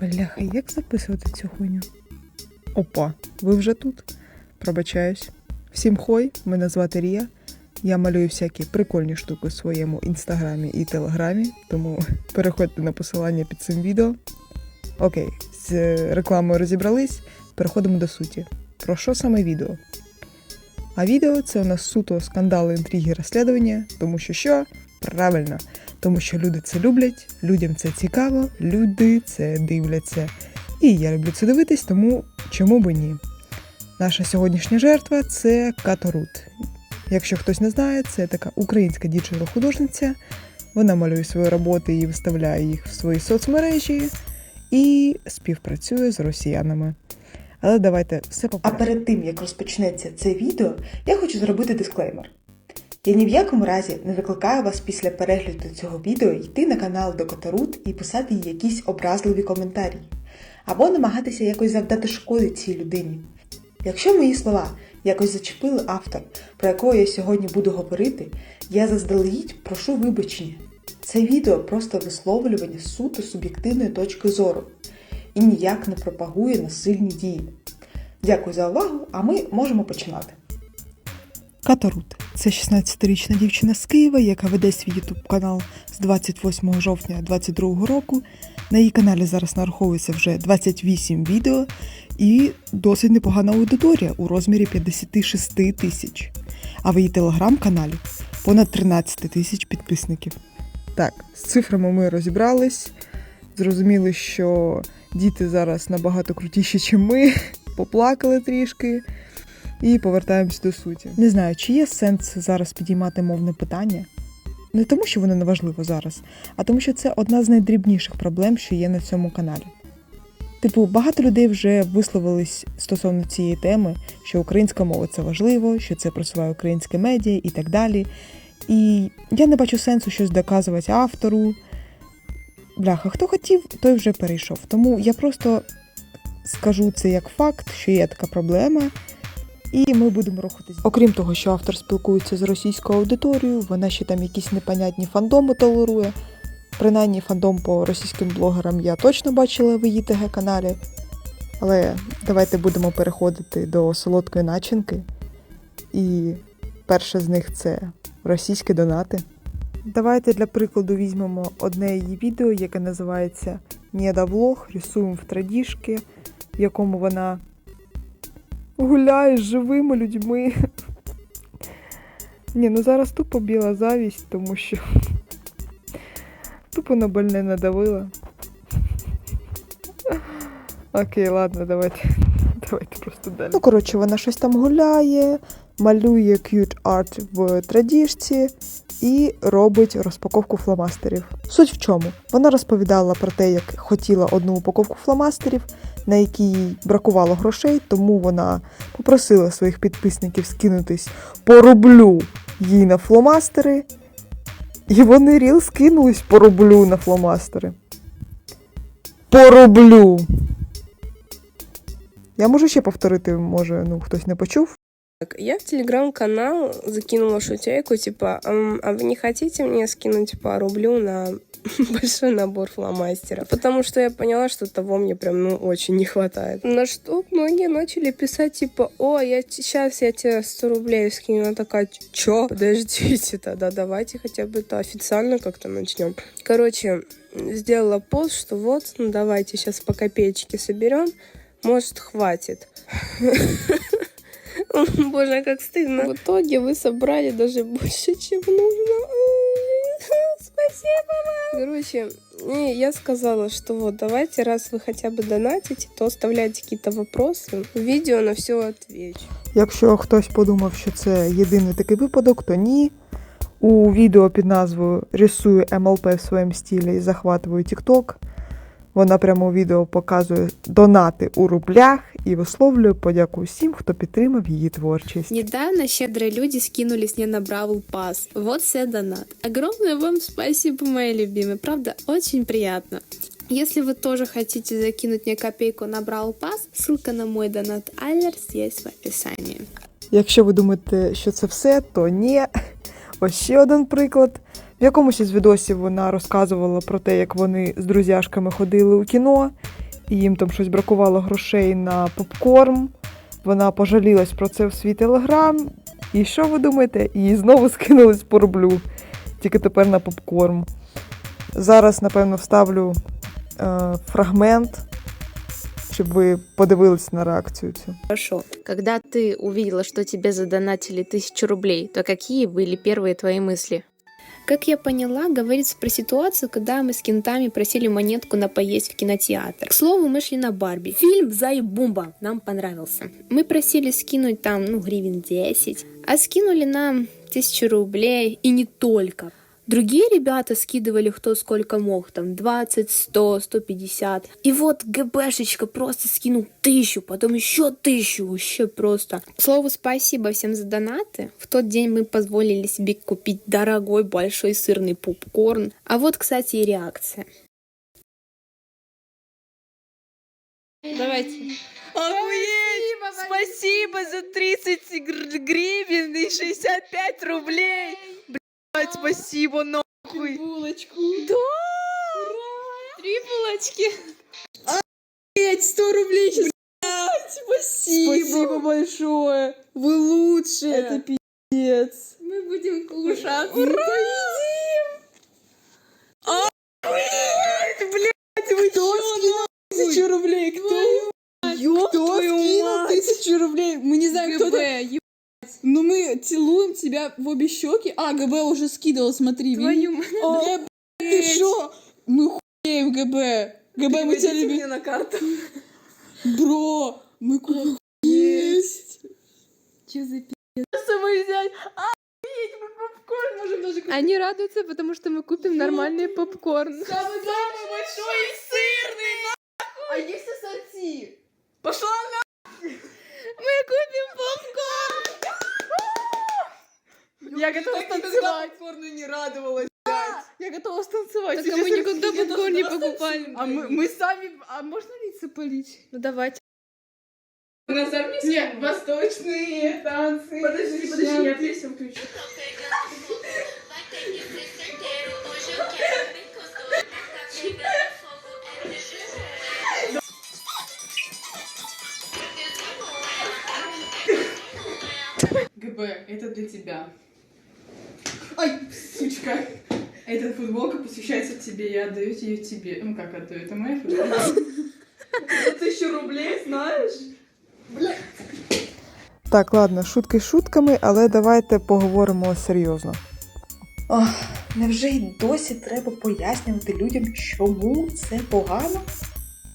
Бляха, як записувати цю хуйню? Опа, ви вже тут? Пробачаюсь. Всім хой, мене звати Рія. Я малюю всякі прикольні штуки в своєму інстаграмі і телеграмі, тому переходьте на посилання під цим відео. Окей, з рекламою розібрались, переходимо до суті. Про що саме відео? А відео це у нас суто скандали, інтриги, розслідування, тому що що? Правильно, тому що люди це люблять, людям це цікаво, люди це дивляться. І я люблю це дивитись, тому чому би ні? Наша сьогоднішня жертва це Каторут. Якщо хтось не знає, це така українська діджеро-художниця. Вона малює свої роботи і виставляє їх в свої соцмережі і співпрацює з росіянами. Але давайте все по А перед тим як розпочнеться це відео, я хочу зробити дисклеймер. Я ні в якому разі не викликаю вас після перегляду цього відео йти на канал до і писати їй якісь образливі коментарі, або намагатися якось завдати шкоди цій людині. Якщо мої слова якось зачепили автор, про якого я сьогодні буду говорити, я заздалегідь прошу вибачення. Це відео просто висловлювання суто суб'єктивної точки зору і ніяк не пропагує насильні дії. Дякую за увагу, а ми можемо починати. Каторут це 16-річна дівчина з Києва, яка веде свій ютуб канал з 28 жовтня 2022 року. На її каналі зараз нараховується вже 28 відео і досить непогана аудиторія у розмірі 56 тисяч. А в її телеграм-каналі понад 13 тисяч підписників. Так, з цифрами ми розібрались. Зрозуміли, що діти зараз набагато крутіші, ніж ми. Поплакали трішки. І повертаємось до суті. Не знаю, чи є сенс зараз підіймати мовне питання. Не тому, що воно не важливо зараз, а тому, що це одна з найдрібніших проблем, що є на цьому каналі. Типу, багато людей вже висловились стосовно цієї теми, що українська мова це важливо, що це просуває українське медіа і так далі. І я не бачу сенсу щось доказувати автору. Бляха, хто хотів, той вже перейшов. Тому я просто скажу це як факт, що є така проблема, і ми будемо рухатись. Окрім того, що автор спілкується з російською аудиторією, вона ще там якісь непонятні фандоми толерує. Принаймні фандом по російським блогерам я точно бачила в її ТГ-каналі. Але давайте будемо переходити до солодкої начинки. І перше з них це російські донати. Давайте для прикладу візьмемо одне її відео, яке називається Недоблог, рисуємо в традішки, в якому вона гуляє з живими людьми. Ні, ну зараз тупо біла завість, тому що тупо на больне надавила. Окей, ладно, давайте. Давайте просто далі. Ну, коротше, вона щось там гуляє, малює cute art в традіжці і робить розпаковку фломастерів. Суть в чому? Вона розповідала про те, як хотіла одну упаковку фломастерів, на якій бракувало грошей, тому вона попросила своїх підписників скинутись по рублю їй на фломастери. І вони ріл скинулись по рублю на фломастери. По рублю. Я можу ще повторити, може, ну хтось не почув. Так, Я в телеграм-канал закинула шутейку, типа, «Ам, а вы не хотите мне скинуть по рублю на большой набор фломастеров? Потому что я поняла, что того мне прям, ну, очень не хватает. На что многие начали писать, типа, о, я сейчас я тебе 100 рублей скину. Она такая, чё? Подождите тогда, давайте хотя бы это официально как-то начнем. Короче, сделала пост, что вот, ну, давайте сейчас по копеечке соберем, может, хватит. Боже, как стыдно. В итоге вы собрали даже больше, чем нужно. Спасибо вам. Короче, и я сказала, что вот давайте, раз вы хотя бы донатите, то оставляйте какие-то вопросы. В видео на все отвечу. Якщо хтось подумав, що це єдиний такий випадок, то ні. У відео під назвою Рисую МЛП в своєму стилі і захватую TikTok. Вона прямо у відео показує донати у рублях і висловлює подяку всім, хто підтримав її творчість. Недавно щедрые люди скинулись мне на Бравл Пас. Вот все донат. Огромное вам спасибо, мои любимые. Правда, очень приятно. Если вы тоже хотите закинуть мне копейку на Бравл Пас, ссылка на мой донат Алерс есть в описании. Якщо ви думаєте, що це все, то ні. Ось ще один приклад. В якомусь із відосів вона розказувала про те, як вони з друзяшками ходили у кіно, і їм там щось бракувало грошей на попкорн. Вона пожалілась про це в свій телеграм. І що ви думаєте? Її знову скинулись по рублю, тільки тепер на попкорн. Зараз, напевно, вставлю е, фрагмент, щоб ви подивились на реакцію цю. Хорошо. Когда ты увидела, что тебе задонатили тысячу рублей, то какие были первые твои мысли? Как я поняла, говорится про ситуацию, когда мы с кентами просили монетку на поесть в кинотеатр. К слову, мы шли на Барби. Фильм «Зай-бумба» нам понравился. Мы просили скинуть там, ну, гривен 10, а скинули нам тысячу рублей и не только. Другие ребята скидывали кто сколько мог, там 20, 100, 150. И вот ГБшечка просто скинул тысячу, потом еще тысячу, вообще просто. К слову, спасибо всем за донаты. В тот день мы позволили себе купить дорогой большой сырный попкорн. А вот, кстати, и реакция. Давайте. Охуеть! Спасибо за 30 гр- гривен и 65 рублей! Блять, спасибо, нахуй! Булочку. Да! Три булочки. 100 рублей сейчас. Спасибо. Спасибо большое. Вы лучше. Это пиздец. Мы будем кушать. Блять, вы Кто скинул тысячу рублей? Кто? Ёб Кто скинул тысячу рублей? Мы не знаем, кто это. Ну мы целуем тебя в обе щеки. А, ГБ уже скидывал, смотри. Твою видишь? О, ты шо? Мы хуеем, ГБ. ГБ, мы тебя любим. на карту. Бро, мы куда есть. Че за пи***? Самый взять. Охуеть, мы попкорн можем даже купить. Они радуются, потому что мы купим нормальный попкорн. Самый самый большой и сырный, нахуй. А есть ассорти? Пошла на... Мы купим попкорн! Я готова станцевать. попкорну не радовалась. Я готова станцевать. Так а мы никогда попкорн не покупали. А мы, мы сами... А можно лица полить? Ну давайте. Нет, восточные танцы. Подожди, подожди, я песню включу. ГБ, это для тебя. Ай, сучка. Эта футболка посвящается тебе, я отдаю ее тебе. Ну как отдаю, это моя футболка. За тысячу рублей, знаешь? Так, ладно, шутки шутками, але давайте поговоримо серйозно. Ох, невже й досі треба пояснювати людям, чому це погано?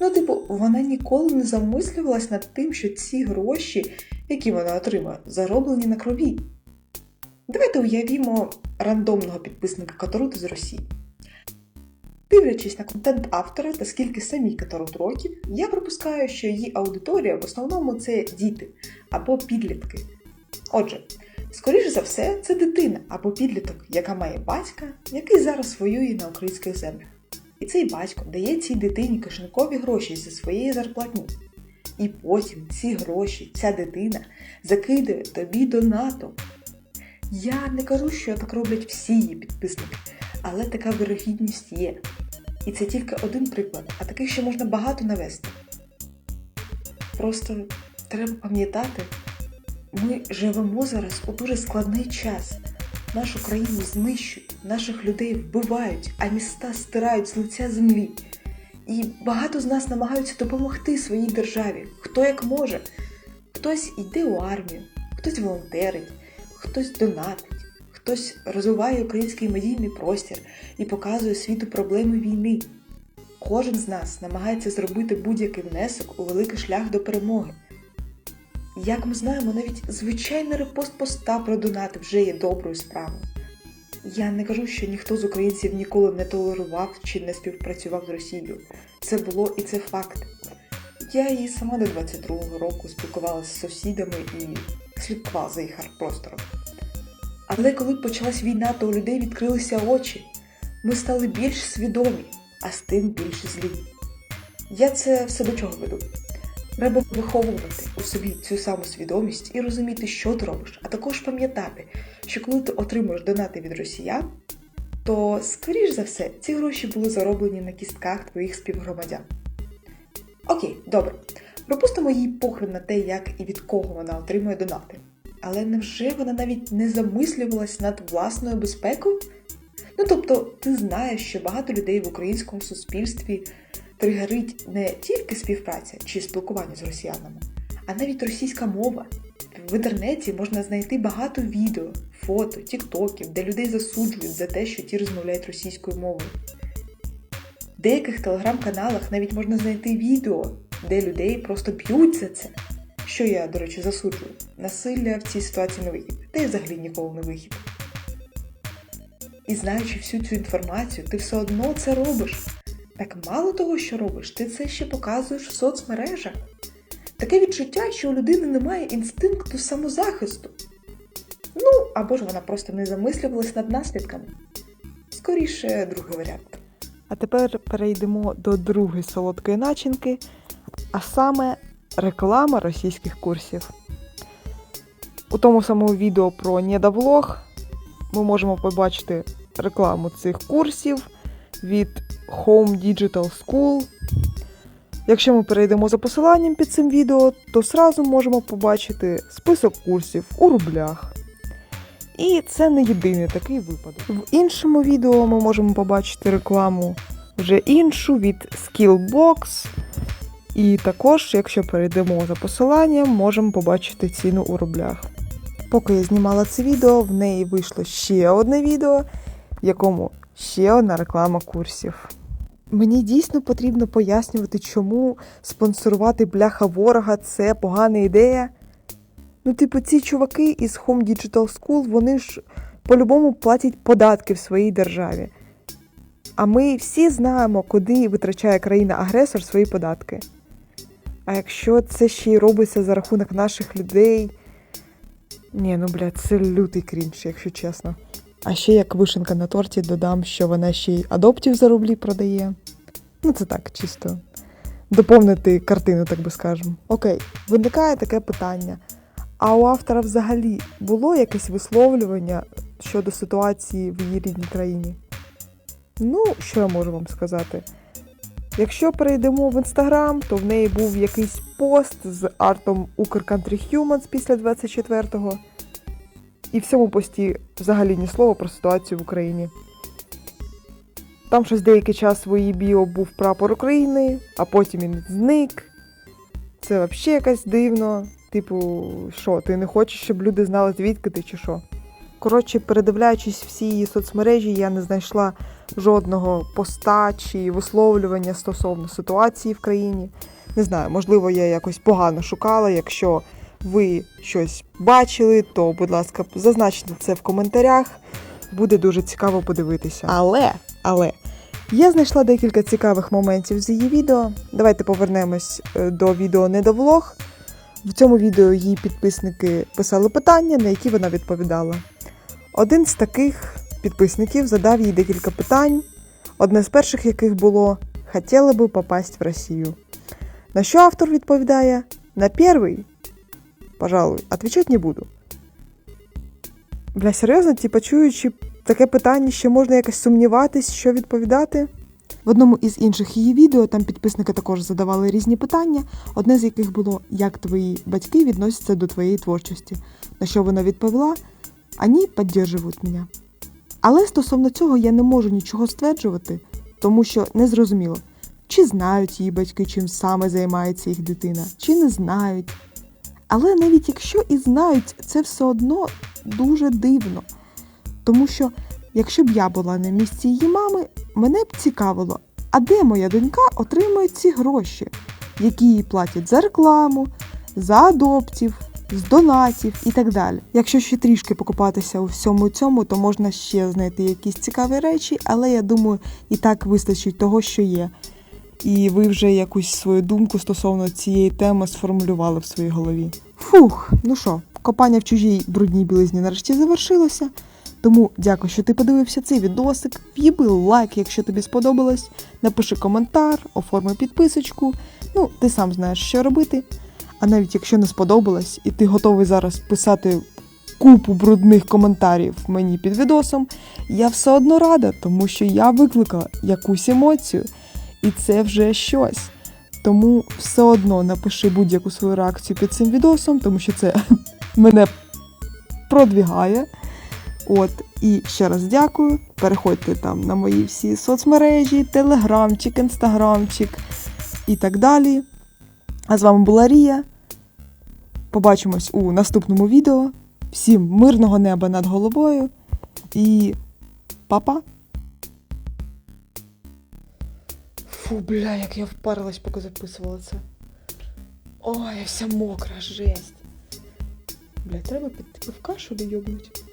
Ну, типу, вона ніколи не замислювалась над тим, що ці гроші, які вона отримує, зароблені на крові. Давайте уявімо рандомного підписника Каторути з Росії. Дивлячись на контент автора та скільки самій Каторут років, я припускаю, що її аудиторія в основному це діти або підлітки. Отже, Скоріше за все, це дитина або підліток, яка має батька, який зараз воює на українських землях. І цей батько дає цій дитині кишенькові гроші зі своєї зарплатні. І потім ці гроші, ця дитина закидає тобі донатом. Я не кажу, що так роблять всі її підписники, але така вирогідність є. І це тільки один приклад, а таких ще можна багато навести. Просто треба пам'ятати, ми живемо зараз у дуже складний час. Нашу країну знищують, наших людей вбивають, а міста стирають з лиця землі. І багато з нас намагаються допомогти своїй державі, хто як може. Хтось йде у армію, хтось волонтерить, хтось донатить, хтось розвиває український медійний простір і показує світу проблеми війни. Кожен з нас намагається зробити будь-який внесок у великий шлях до перемоги. Як ми знаємо, навіть звичайний репост поста про донати вже є доброю справою. Я не кажу, що ніхто з українців ніколи не толерував чи не співпрацював з Росією. Це було і це факт. Я і сама до 22-го року спілкувалася з сусідами і слідкувала за їх арт-простором. Але коли почалась війна, то у людей відкрилися очі. Ми стали більш свідомі, а з тим більш злі. Я це все до чого веду. Треба виховувати у собі цю саму свідомість і розуміти, що ти робиш, а також пам'ятати, що коли ти отримуєш донати від росіян, то, скоріш за все, ці гроші були зароблені на кістках твоїх співгромадян. Окей, добре. Пропустимо її похрен на те, як і від кого вона отримує донати. Але невже вона навіть не замислювалась над власною безпекою? Ну тобто, ти знаєш, що багато людей в українському суспільстві тригерить не тільки співпраця чи спілкування з росіянами, а навіть російська мова. В інтернеті можна знайти багато відео, фото, тіктоків, де людей засуджують за те, що ті розмовляють російською мовою. В деяких телеграм-каналах навіть можна знайти відео, де людей просто б'ють за це. Що я, до речі, засуджую. Насилля в цій ситуації не вихід, та й взагалі ніколи не вихід. І знаючи всю цю інформацію, ти все одно це робиш. Так мало того, що робиш, ти це ще показуєш в соцмережах. Таке відчуття, що у людини немає інстинкту самозахисту. Ну, або ж вона просто не замислювалась над наслідками. Скоріше, другий варіант. А тепер перейдемо до другої солодкої начинки, а саме реклама російських курсів. У тому самому відео про недовлог ми можемо побачити рекламу цих курсів від Home Digital School. Якщо ми перейдемо за посиланням під цим відео, то зразу можемо побачити список курсів у рублях. І це не єдиний такий випадок. В іншому відео ми можемо побачити рекламу вже іншу від Skillbox. І також, якщо перейдемо за посиланням, можемо побачити ціну у рублях. Поки я знімала це відео, в неї вийшло ще одне відео, в якому ще одна реклама курсів. Мені дійсно потрібно пояснювати, чому спонсорувати бляха ворога це погана ідея. Ну, типу, ці чуваки із Home Digital School, вони ж по-любому платять податки в своїй державі. А ми всі знаємо, куди витрачає країна-агресор свої податки. А якщо це ще й робиться за рахунок наших людей. Ні, ну блядь, це лютий крінж, якщо чесно. А ще як вишенка на торті додам, що вона ще й адоптів за рублі продає. Ну, це так, чисто. Доповнити картину, так би скажемо. Окей, виникає таке питання. А у автора взагалі було якесь висловлювання щодо ситуації в її рідній країні? Ну, що я можу вам сказати? Якщо перейдемо в інстаграм, то в неї був якийсь пост з артом Country Humans після 24-го. І в цьому пості взагалі ні слова про ситуацію в Україні. Там щось деякий час в її біо був прапор України, а потім він зник. Це взагалі якось дивно. Типу, що, ти не хочеш, щоб люди знали, звідки ти чи що? Коротше, передивляючись всі її соцмережі, я не знайшла жодного поста чи висловлювання стосовно ситуації в країні. Не знаю, можливо, я якось погано шукала. Якщо ви щось бачили, то, будь ласка, зазначте це в коментарях. Буде дуже цікаво подивитися. Але, але я знайшла декілька цікавих моментів з її відео. Давайте повернемось е, до відео недовлог. В цьому відео її підписники писали питання, на які вона відповідала. Один з таких підписників задав їй декілька питань, одне з перших яких було «Хотіла би попасть в Росію. На що автор відповідає: на перший, пожалуй, отвечать не буду. Бля, серйозно, типа, чуючи таке питання, ще можна якось сумніватись, що відповідати. В одному із інших її відео там підписники також задавали різні питання, одне з яких було як твої батьки відносяться до твоєї творчості. На що вона відповіла: Ані підтримують мене. Але стосовно цього я не можу нічого стверджувати, тому що не зрозуміло, чи знають її батьки, чим саме займається їх дитина, чи не знають. Але навіть якщо і знають, це все одно дуже дивно. Тому що, якщо б я була на місці її мами, мене б цікавило, а де моя донька отримує ці гроші, які їй платять за рекламу, за адоптів, з донатів і так далі. Якщо ще трішки покопатися у всьому цьому, то можна ще знайти якісь цікаві речі, але я думаю, і так вистачить того, що є. І ви вже якусь свою думку стосовно цієї теми сформулювали в своїй голові. Фух, ну що, копання в чужій брудній білизні нарешті завершилося. Тому дякую, що ти подивився цей відосик. В'їби лайк, якщо тобі сподобалось. Напиши коментар, оформи підписочку. Ну, ти сам знаєш, що робити. А навіть якщо не сподобалось, і ти готовий зараз писати купу брудних коментарів мені під відосом, я все одно рада, тому що я викликала якусь емоцію, і це вже щось. Тому все одно напиши будь-яку свою реакцію під цим відосом, тому що це мене продвігає. От, і ще раз дякую. Переходьте там на мої всі соцмережі, телеграмчик, інстаграмчик і так далі. А з вами була Рія. Побачимось у наступному відео. Всім мирного неба над головою і па-па! Фу, бля, як я впарилась, поки записувала це. Ой, я вся мокра, жесть. Бля, треба піти в кашу йобнуть.